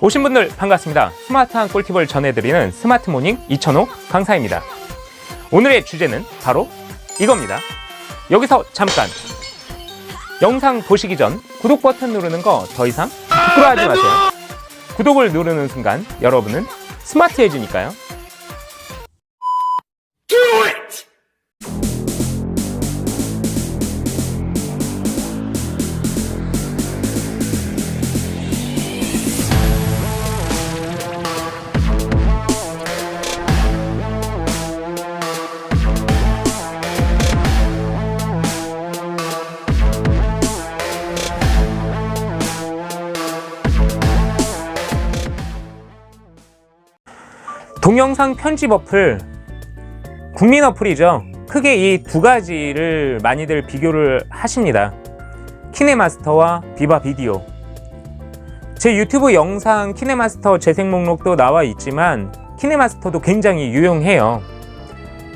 오신 분들 반갑습니다. 스마트한 꿀팁을 전해드리는 스마트 모닝 2005 강사입니다. 오늘의 주제는 바로 이겁니다. 여기서 잠깐 영상 보시기 전 구독 버튼 누르는 거 더 이상 부끄러워하지 마세요. 구독을 누르는 순간 여러분은 스마트해지니까요. 동영상 편집 어플 국민 어플이죠. 크게 이 두 가지를 많이들 비교를 하십니다. 키네마스터와 비바 비디오. 제 유튜브 영상 키네마스터 재생 목록도 나와 있지만 키네마스터도 굉장히 유용해요.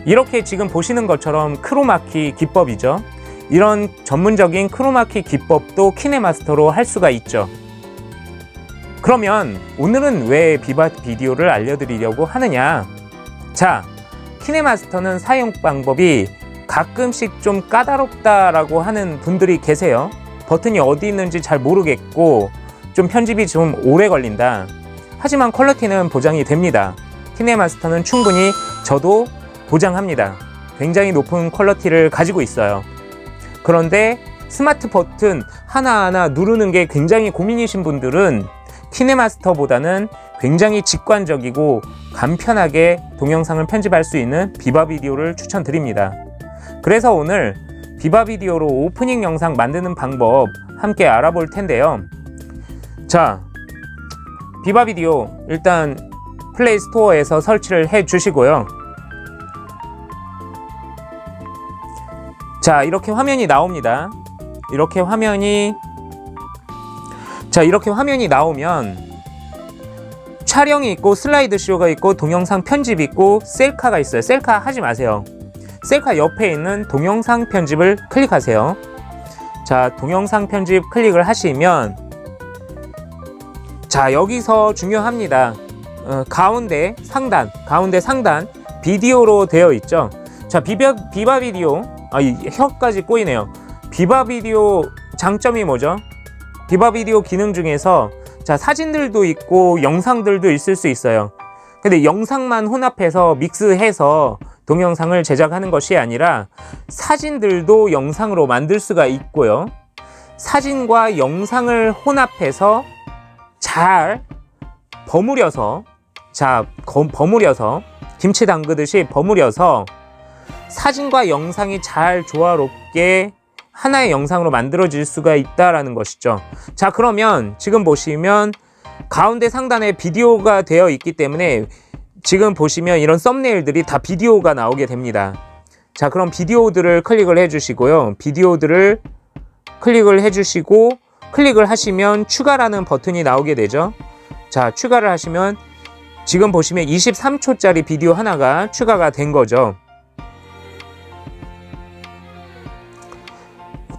이렇게 지금 보시는 것처럼 크로마키 기법이죠. 이런 전문적인 크로마키 기법도 키네마스터로 할 수가 있죠. 그러면 오늘은 왜 비바 비디오를 알려드리려고 하느냐? 자, 키네마스터는 사용 방법이 가끔씩 좀 까다롭다라고 하는 분들이 계세요. 버튼이 어디 있는지 잘 모르겠고 좀 편집이 좀 오래 걸린다. 하지만 퀄리티는 보장이 됩니다. 키네마스터는 충분히 저도 보장합니다. 굉장히 높은 퀄리티를 가지고 있어요. 그런데 스마트 버튼 하나하나 누르는 게 굉장히 고민이신 분들은 키네마스터보다는 굉장히 직관적이고 간편하게 동영상을 편집할 수 있는 비바 비디오를 추천드립니다. 그래서 오늘 비바 비디오로 오프닝 영상 만드는 방법 함께 알아볼 텐데요. 자, 비바 비디오 일단 플레이 스토어에서 설치를 해 주시고요. 자, 이렇게 화면이 나옵니다. 이렇게 화면이 자 이렇게 화면이 나오면 촬영이 있고 슬라이드 쇼가 있고 동영상 편집 있고 셀카가 있어요. 셀카 하지 마세요. 셀카 옆에 있는 동영상 편집을 클릭하세요. 자 동영상 편집 클릭을 하시면 자 여기서 중요합니다. 어, 가운데 상단 가운데 상단 비디오로 되어 있죠? 자 비바, 비바 비디오. 아이 혀까지 꼬이네요. 비바 비디오 장점이 뭐죠 비바 비디오 기능 중에서 자 사진들도 있고 영상들도 있을 수 있어요. 근데 영상만 혼합해서 믹스해서 동영상을 제작하는 것이 아니라 사진들도 영상으로 만들 수가 있고요. 사진과 영상을 혼합해서 잘 버무려서 자 거- 버무려서 김치 담그듯이 버무려서 사진과 영상이 잘 조화롭게 하나의 영상으로 만들어질 수가 있다라는 것이죠. 자, 그러면 지금 보시면 가운데 상단에 비디오가 되어 있기 때문에 지금 보시면 이런 썸네일들이 다 비디오가 나오게 됩니다. 자, 그럼 비디오들을 클릭을 해 주시고요. 비디오들을 클릭을 해 주시고 클릭을 하시면 추가라는 버튼이 나오게 되죠. 자, 추가를 하시면 지금 보시면 23초짜리 비디오 하나가 추가가 된 거죠.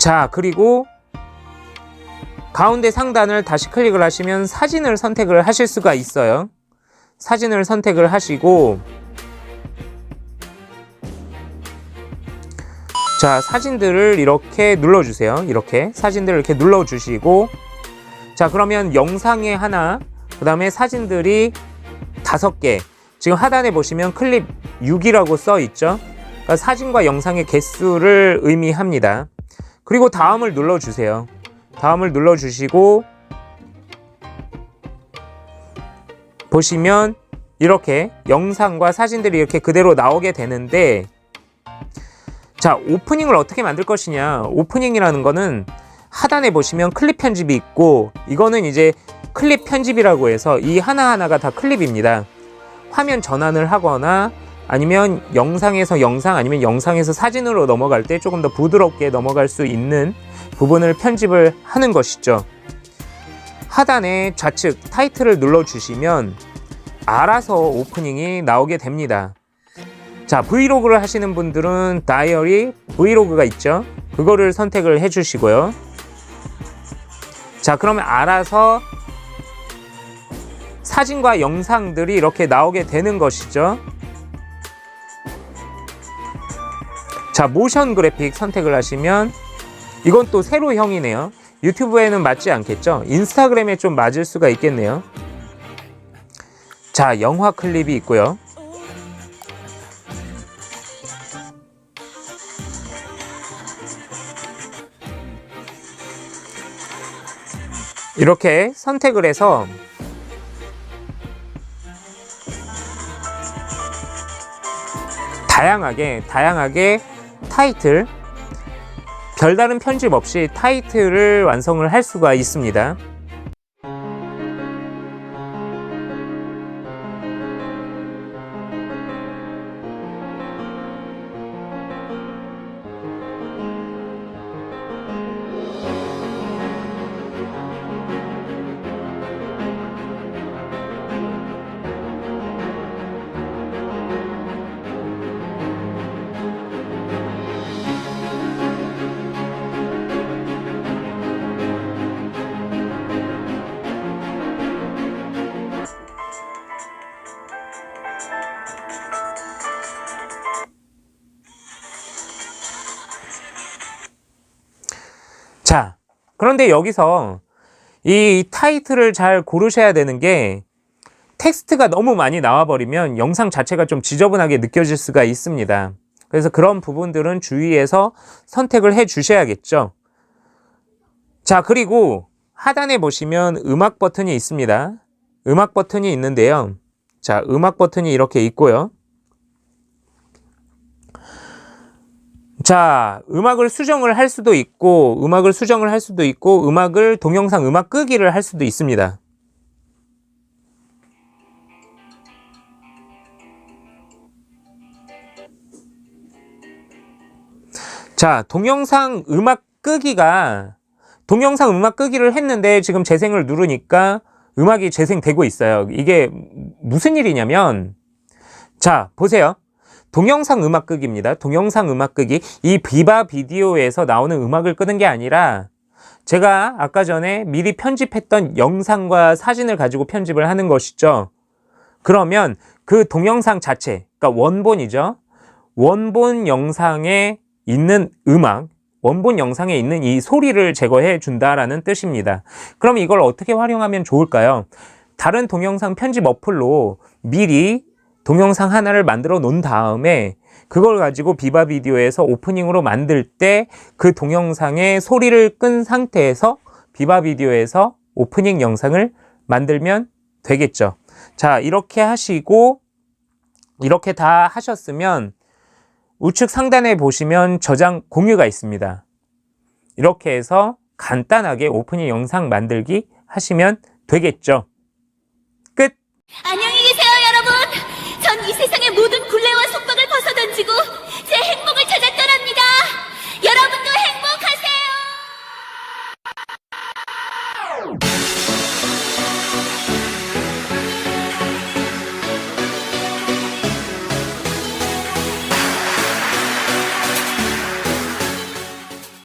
자, 그리고 가운데 상단을 다시 클릭을 하시면 사진을 선택을 하실 수가 있어요. 사진을 선택을 하시고 자, 사진들을 이렇게 눌러 주세요. 이렇게 사진들을 이렇게 눌러 주시고 자, 그러면 영상에 하나, 그 다음에 사진들이 다섯 개. 지금 하단에 보시면 클립 6이라고 써 있죠. 그러니까 사진과 영상의 개수를 의미합니다. 그리고 다음을 눌러주세요. 다음을 눌러주시고 보시면 이렇게 영상과 사진들이 이렇게 그대로 나오게 되는데 자 오프닝을 어떻게 만들 것이냐 오프닝이라는 거는 하단에 보시면 클립 편집이 있고 이거는 이제 클립 편집이라고 해서 이 하나하나가 다 클립입니다 화면 전환을 하거나 아니면 영상에서 영상 아니면 영상에서 사진으로 넘어갈 때 조금 더 부드럽게 넘어갈 수 있는 부분을 편집을 하는 것이죠. 하단에 좌측 타이틀을 눌러 주시면 알아서 오프닝이 나오게 됩니다. 자, 브이로그를 하시는 분들은 다이어리 브이로그가 있죠. 그거를 선택을 해 주시고요. 자, 그러면 알아서 사진과 영상들이 이렇게 나오게 되는 것이죠. 자, 모션 그래픽 선택을 하시면 이건 또 세로 형이네요. 유튜브에는 맞지 않겠죠? 인스타그램에 좀 맞을 수가 있겠네요. 자, 영화 클립이 있고요. 이렇게 선택을 해서 다양하게 다양하게 타이틀 별다른 편집 없이 타이틀을 완성을 할 수가 있습니다. 그런데 여기서 이 타이틀을 잘 고르셔야 되는 게 텍스트가 너무 많이 나와버리면 영상 자체가 좀 지저분하게 느껴질 수가 있습니다. 그래서 그런 부분들은 주의해서 선택을 해 주셔야겠죠. 자, 그리고 하단에 보시면 음악 버튼이 있습니다. 음악 버튼이 있는데요. 자, 음악 버튼이 이렇게 있고요. 자, 음악을 수정을 할 수도 있고, 음악을 수정을 할 수도 있고, 음악을 동영상 음악 끄기를 할 수도 있습니다. 자, 동영상 음악 끄기가, 동영상 음악 끄기를 했는데 지금 재생을 누르니까 음악이 재생되고 있어요. 이게 무슨 일이냐면, 자, 보세요. 동영상 음악 끄기입니다. 동영상 음악 끄기. 이 비바 비디오에서 나오는 음악을 끄는 게 아니라 제가 아까 전에 미리 편집했던 영상과 사진을 가지고 편집을 하는 것이죠. 그러면 그 동영상 자체, 그러니까 원본이죠. 원본 영상에 있는 음악, 원본 영상에 있는 이 소리를 제거해 준다라는 뜻입니다. 그럼 이걸 어떻게 활용하면 좋을까요? 다른 동영상 편집 어플로 미리 동영상 하나를 만들어 놓은 다음에 그걸 가지고 비바 비디오에서 오프닝으로 만들 때 그 동영상의 소리를 끈 상태에서 비바 비디오에서 오프닝 영상을 만들면 되겠죠. 자, 이렇게 하시고 이렇게 다 하셨으면 우측 상단에 보시면 저장 공유가 있습니다. 이렇게 해서 간단하게 오프닝 영상 만들기 하시면 되겠죠. 끝! 안녕히